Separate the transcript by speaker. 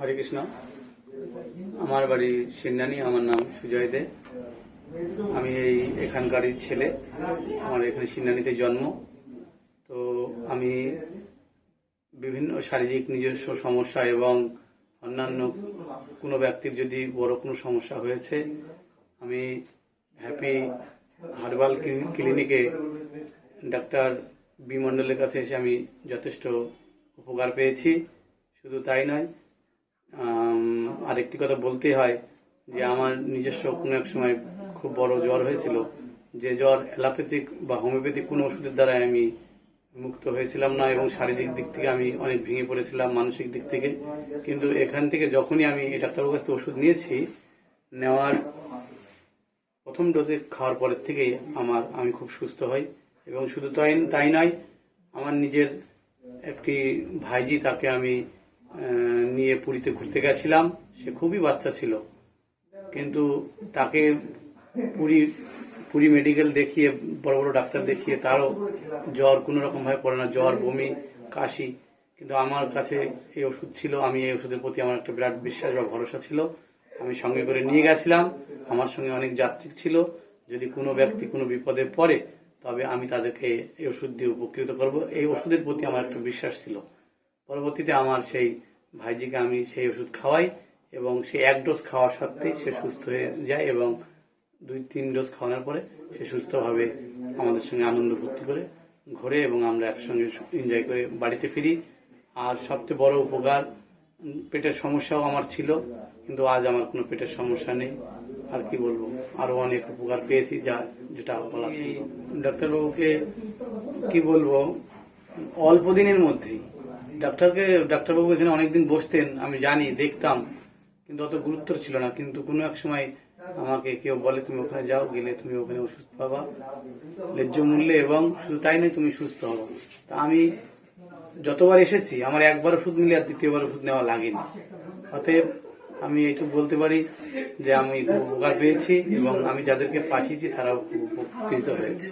Speaker 1: হরে কৃষ্ণ। আমার বাড়ি সিন্নানি, আমার নাম সুজয় দে। আমি এই এখানকারই ছেলে, আমার এখানে সিন্নানিতে জন্ম। তো আমি বিভিন্ন শারীরিক নিজস্ব সমস্যা এবং অন্যান্য কোনো ব্যক্তির যদি বড় কোনো সমস্যা হয়েছে, আমি হ্যাপি হার্বাল ক্লিনিকে ডাক্তার বি মণ্ডলের কাছে এসে আমি যথেষ্ট উপকার পেয়েছি। শুধু তাই নয় আরেকটি কথা বলতে হয় যে আমার নিজস্ব কোনো এক সময় খুব বড় জ্বর হয়েছিল। যে জ্বর অ্যালোপ্যাথিক বা হোমিওপ্যাথিক কোনো ওষুধের দ্বারা আমি মুক্ত হয়েছিলাম না এবং শারীরিক দিক থেকে আমি অনেক ভেঙে পড়েছিলাম মানসিক দিক থেকে। কিন্তু এখান থেকে যখনই আমি এই ডাক্তারবাবুর কাছ থেকে ওষুধ নিয়েছি নেওয়ার প্রথম ডোজে খাওয়ার পরের থেকেই আমার আমি খুব সুস্থ হই এবং শুধু তাই তাই নয় আমার নিজের একটি ভাইজি তাকে আমি নিয়ে পুরীতে ঘুরতে গেছিলাম। সে খুবই বাচ্চা ছিল। কিন্তু তাকে পুরী পুরী মেডিকেল দেখিয়ে, বড় বড় ডাক্তার দেখিয়ে তারও জ্বর কোনো রকম ভাবে পড়ে না। জ্বর, বমি, কাশি। কিন্তু আমার কাছে এই ওষুধ ছিল। আমি এই ওষুধের প্রতি আমার একটা বিরাট বিশ্বাস বা ভরসা ছিল। আমি সঙ্গে করে নিয়ে গেছিলাম। আমার সঙ্গে অনেক যাত্রী ছিল। যদি কোনো ব্যক্তি কোনো বিপদে পড়ে, তবে আমি তাদেরকে এই ওষুধ দিয়ে উপকৃত করব। এই ওষুধের প্রতি আমার একটা বিশ্বাস ছিল। পরবর্তীতে আমার সেই ভাইজিকে আমি সেই ওষুধ খাওয়াই এবং সে এক ডোজ খাওয়া সত্ত্বেই সে সুস্থ হয়ে যায় এবং দুই, তিন ডোজ খাওয়ানোর পরে সে সুস্থভাবে আমাদের সঙ্গে আনন্দ ফুর্তি করে ঘোরে এবং আমরা একসঙ্গে এনজয় করে বাড়িতে ফিরি। আর সবচেয়ে বড় উপকার পেটের সমস্যাও আমার ছিল, কিন্তু আজ আমার কোনো পেটের সমস্যা নেই। আর কি বলব? আরও অনেক উপকার পেয়েছি যা, যেটা বলা ডাক্তারবাবুকে কি বলব? অল্প দিনের মধ্যেই ডাক্তারকে, ডাক্তারবাবু এখানে অনেকদিন বসতেন, আমি জানি, দেখতাম, কিন্তু অত গুরুত্ব ছিল না। কিন্তু কোনো এক সময় আমাকে কেউ বলে, তুমি ওখানে যাও, গেলে তুমি ওখানে ওষুধ পাবা, ন্যায্য মূল্যে এবং শুধু তাই নয়, তুমি সুস্থ হব তা আমি যতবার এসেছি, আমার একবার ওষুধ মিলে আর দ্বিতীয়বার ওষুধ নেওয়া লাগেনি। অতএব আমি এইটুকু বলতে পারি যে আমি উপকার পেয়েছি এবং আমি যাদেরকে পাঠিয়েছি, তারাও উপকৃত হয়েছে।